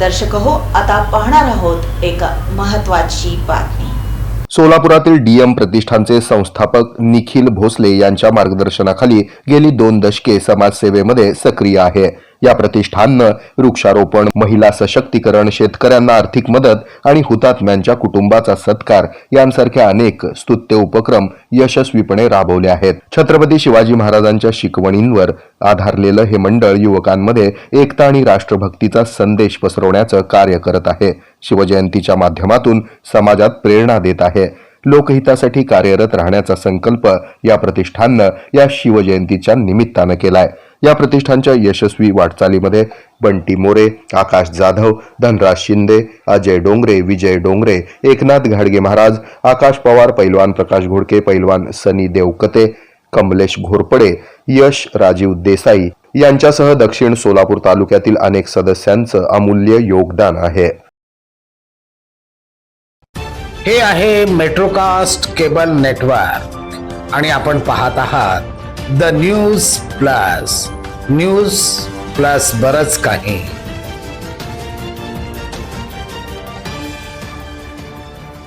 दर्शक हो आता पाहणार आहोत एक महत्वाची बातमी. सोलापुरातील डीएम प्रतिष्ठानचे संस्थापक निखिल भोसले यांच्या मार्गदर्शनाखाली गेली दोन दशके समाजसेवेमध्ये सक्रिय आहे. या प्रतिष्ठाननं वृक्षारोपण महिला सशक्तीकरण शेतकऱ्यांना आर्थिक मदत आणि हुतात्म्यांच्या कुटुंबाचा सत्कार यांसारख्या अनेक स्तुत्य उपक्रम यशस्वीपणे राबवले आहेत. छत्रपती शिवाजी महाराजांच्या शिकवणींवर आधारलेलं हे मंडळ युवकांमध्ये एकता आणि राष्ट्रभक्तीचा संदेश पसरवण्याचं कार्य करत आहे. शिवजयंतीच्या माध्यमातून समाजात प्रेरणा देत आहे. लोकहितासाठी कार्यरत राहण्याचा संकल्प या प्रतिष्ठाननं या शिवजयंतीच्या निमित्तानं केलाय. या प्रतिष्ठानच्या यशस्वी वाटचालीमध्ये बंटी मोरे आकाश जाधव धनराज शिंदे अजय डोंगरे विजय डोंगरे एकनाथ घाडगे महाराज आकाश पवार पैलवान प्रकाश घोडके पैलवान सनी देवकते कमलेश घोरपडे यश राजीव देसाई यांच्यासह दक्षिण सोलापूर तालुक्यातील अनेक सदस्यांचं अमूल्य योगदान आहे. हे आहे मेट्रोकास्ट केबल नेटवर्क आणि आपण पाहत आहात the news plus. News plus बरच काही.